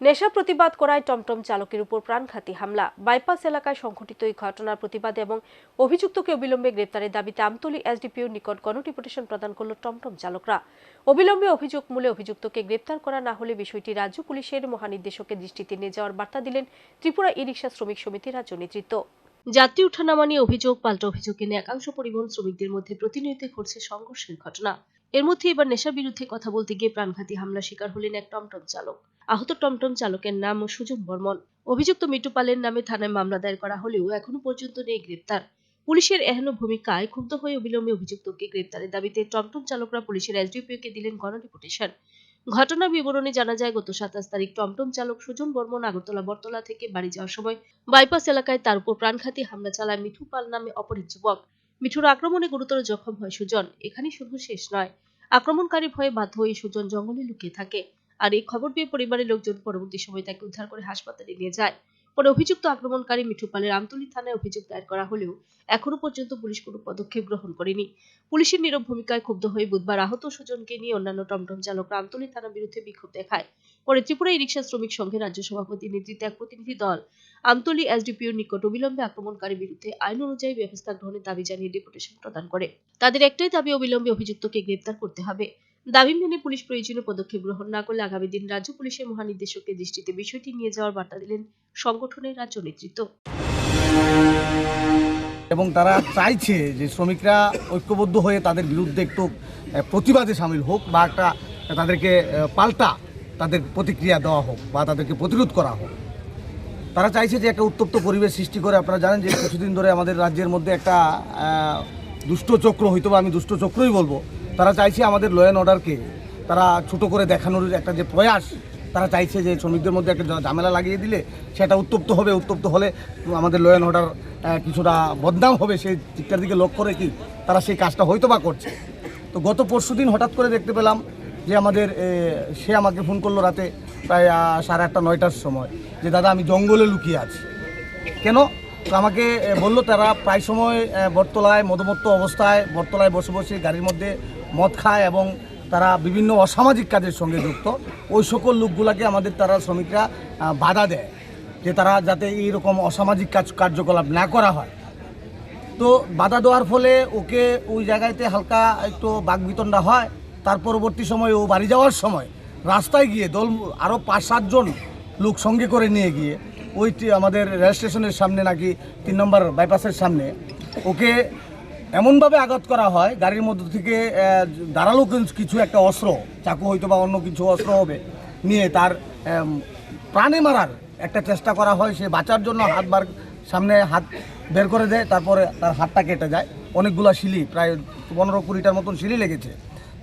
নেশা প্রতিবাদ করায় টমটম চালকের উপর প্রাণঘাতী হামলা। বাইপাস এলাকায় সংঘটিত এই ঘটনার প্রতিবাদে এবং অভিযুক্তকে অবিলম্বে গ্রেপ্তারের দাবিতে আমতলী এসডিপিওর নিকট গণডিপুটেশন প্রদান করল টমটম চালকরা। অবিলম্বে অভিযোগ মূলে অভিযুক্তকে গ্রেপ্তার করা না হলে বিষয়টি রাজ্য পুলিশের মহানির্দেশকের দৃষ্টিতে নিয়ে যাওয়ার বার্তা দিলেন ত্রিপুরা ই রিক্সা শ্রমিক সমিতির রাজ্য নেতৃত্ব। যাত্রী উঠানামা নিয়ে অভিযোগ, পাল্টা অভিযোগকে নিয়ে একাংশ পরিবহন শ্রমিকদের মধ্যে প্রতিনিয়ত ঘটছে সংঘর্ষের ঘটনা। এর মধ্যে এবার নেশার বিরুদ্ধে কথা বলতে গিয়ে প্রাণঘাতী হামলার শিকার হলেন এক টমটম চালক। আহত টমটম চালকের নাম সুজন বর্মন। অভিযুক্ত মিটু পালের নামে থানায় মামলা দায়ের করা হলেও এখনও পর্যন্ত নেই গ্রেপ্তার। পুলিশের এহেন ভূমিকায় ক্ষুব্ধ হয়ে অবিলম্বে অভিযুক্তকে গ্রেপ্তারের দাবিতে টমটম চালকরা পুলিশের এসডিপিওকে দিলেন গণডেপুটেশন ঘটনা বিবরণে জানা যায়, গত সাতাশ তারিখ টমটম চালক সুজন বর্মন আগরতলা বটতলা থেকে বাড়ি যাওয়ার সময় বাইপাস এলাকায় তার উপর প্রাণঘাতী হামলা চালায় মিঠু পাল নামে অপর যুবক। মিঠুর আক্রমণে গুরুতর জখম হয় সুজন। এখানেই শুধু শেষ নয়। আক্রমণকারী ভয়ে বাধ্য হয়ে সুজন জঙ্গলে লুকিয়ে থাকে। আর এই খবর পেয়ে পরিবারের লোকজন পরবর্তী সময় তাকে উদ্ধার করে হাসপাতালে নিয়ে যায়। পরে অভিযুক্ত আক্রমণকারী মিঠু পালের আমতলী থানায় অভিযোগ দায়ের করা হলেও এখনও পর্যন্ত পুলিশ কোনো পদক্ষেপ গ্রহণ করেনি। পুলিশের নীরব ভূমিকায় ক্ষুব্ধ হয়ে বুধবার আহত সুজনকে নিয়ে অন্যান্য টমটম চালকরা আমতলী থানার বিরুদ্ধে বিক্ষোভ দেখায়। পরে ত্রিপুরা ই রিক্সা শ্রমিক সংঘের রাজ্য সভাপতি নেতৃত্বে এক প্রতিনিধি দল আমতলী এসডিপিওর নিকট অবিলম্বে আক্রমণকারীর বিরুদ্ধে আইন অনুযায়ী ব্যবস্থা গ্রহণের দাবি জানিয়ে ডেপুটেশন প্রদান করে। তাদের একটাই দাবি, অবিলম্বে অভিযুক্তকে গ্রেপ্তার করতে হবে। দাবি মেনে পুলিশ প্রয়োজনীয় পদক্ষেপ গ্রহণ না করলে আগামী দিন রাজ্য পুলিশের মহানির্দেশকের দৃষ্টিতে বিষয়টি নিয়ে যাওয়ার বার্তা দিলেন সংগঠনের রাজ্য নেতৃত্ব। এবং তারা চাইছে যে শ্রমিকরা ঐক্যবদ্ধ হয়ে তাদের বিরুদ্ধে একটু প্রতিবাদে সামিল হোক বা একটা তাদেরকে পাল্টা তাদের প্রতিক্রিয়া দেওয়া হোক বা তাদেরকে প্রতিরোধ করা হোক। তারা চাইছে যে একটা উত্তপ্ত পরিবেশ সৃষ্টি করে। আপনারা জানেন যে কিছুদিন ধরে আমাদের রাজ্যের মধ্যে একটা আহ, দুষ্ট চক্র হয়তো বা আমি দুষ্ট চক্রই বলব। তারা চাইছে আমাদের ল অ্যান্ড অর্ডারকে তারা ছোট করে দেখানোর একটা যে প্রয়াস তারা চাইছে যে শ্রমিকদের মধ্যে একটা ঝামেলা লাগিয়ে দিলে সেটা উত্তপ্ত হবে উত্তপ্ত হলে আমাদের ল অ্যান্ড অর্ডার কিছুটা বদনাম হবে। সেই দিকটার দিকে লক্ষ্য রেখে তারা সেই কাজটা হয়তো বা করছে। তো গত পরশু দিন হঠাৎ করে দেখতে পেলাম যে আমাদের সে আমাকে ফোন করল রাতে প্রায় সাড়ে আটটা, নয়টার সময় যে, দাদা, আমি জঙ্গলে লুকিয়ে আছি। কেন? তো আমাকে বলল তারা প্রায় সময় বটতলায় মদমত্ত অবস্থায়, বটতলায় বসে বসে গাড়ির মধ্যে মদ খায় এবং তারা বিভিন্ন অসামাজিক কাজের সঙ্গে যুক্ত। ওই সকল লোকগুলাকে আমাদের তারা শ্রমিকরা বাধা দেয় যে, তারা যাতে এইরকম অসামাজিক কাজ, কার্যকলাপ না করা হয়। তো বাধা দেওয়ার ফলে ওকে ওই জায়গাতে হালকা একটু বাগবিতণ্ডা হয়। তার পরবর্তী সময় ও বাড়ি যাওয়ার সময় রাস্তায় গিয়ে দল আরও পাঁচ সাতজন লোক সঙ্গে করে নিয়ে গিয়ে ওই আমাদের রেল স্টেশনের সামনে নাকি তিন নম্বর বাইপাসের সামনে ওকে এমনভাবে আঘাত করা হয়, গাড়ির মধ্যে থেকে দাঁড়াল কিছু একটা অস্ত্র, চাকু হয়তো বা অন্য কিছু অস্ত্র হবে, নিয়ে তার প্রাণে মারার একটা চেষ্টা করা হয়। সে বাঁচার জন্য হাত বার সামনে হাত বের করে দেয়, তারপরে তার হাতটা কেটে যায়। অনেকগুলো শিলি, প্রায় পনেরো কুড়িটার মতন শিলি লেগেছে।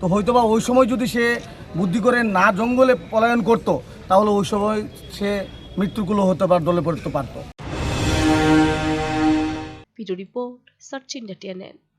তো হয়তোবা ওই সময় যদি সে বুদ্ধি করে না জঙ্গলে পলায়ন করত, তাহলে ওই সময় সে মৃত্যুগুলো হতে পার, দলে পড়তে পারত। Report, search India